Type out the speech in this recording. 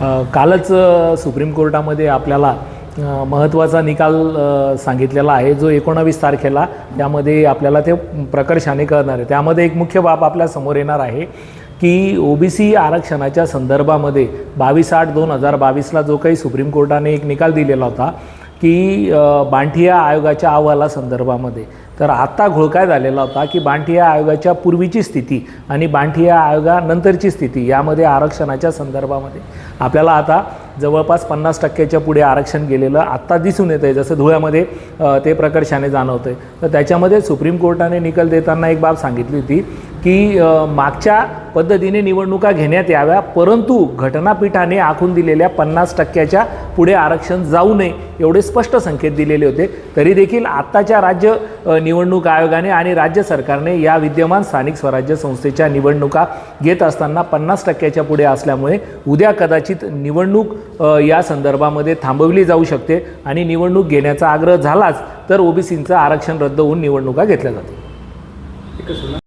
कालच सुप्रीम कोर्टामध्ये आपल्याला महत्त्वाचा निकाल सांगितलेला आहे. जो एकोणावीस तारखेला त्यामध्ये आपल्याला ते प्रकर्षाने कळणार आहे. त्यामध्ये एक मुख्य बाब आपल्यासमोर येणार आहे की ओबीसी आरक्षणाच्या संदर्भामध्ये बावीस आठ दोन हजार बावीसला जो काही सुप्रीम कोर्टाने एक निकाल दिलेला होता की बांठिया आयोगाच्या अहवालासंदर्भामध्ये तर आत्ता घोळकाय झालेला होता की बांठिया आयोगाच्या पूर्वीची स्थिती आणि बांठिया आयोगानंतरची स्थिती यामध्ये आरक्षणाच्या संदर्भामध्ये. आपल्याला आता जवळपास पन्नास टक्क्याच्या पुढे आरक्षण गेलेलं आत्ता दिसून येतं आहे जसं धुळ्यामध्ये ते प्रकर्षाने जाणवतं आहे तर त्याच्यामध्ये सुप्रीम कोर्टाने निकाल देताना एक बाब सांगितली होती की मागच्या पद्धतीने निवडणुका घेण्यात याव्या परंतु घटनापीठाने आखून दिलेल्या पन्नास टक्क्याच्या पुढे आरक्षण जाऊ नये एवढे स्पष्ट संकेत दिलेले होते. तरी देखील आत्ताच्या राज्य निवडणूक आयोगाने आणि राज्य सरकारने या विद्यमान स्थानिक स्वराज्य संस्थेच्या निवडणुका घेत असताना पन्नास टक्क्याच्या पुढे असल्यामुळे उद्या कदाचित निवडणूक या संदर्भामध्ये थांबवली जाऊ शकते आणि निवडणूक घेण्याचा आग्रह झालाच तर ओबीसींचं आरक्षण रद्द होऊन निवडणुका घेतल्या जातील.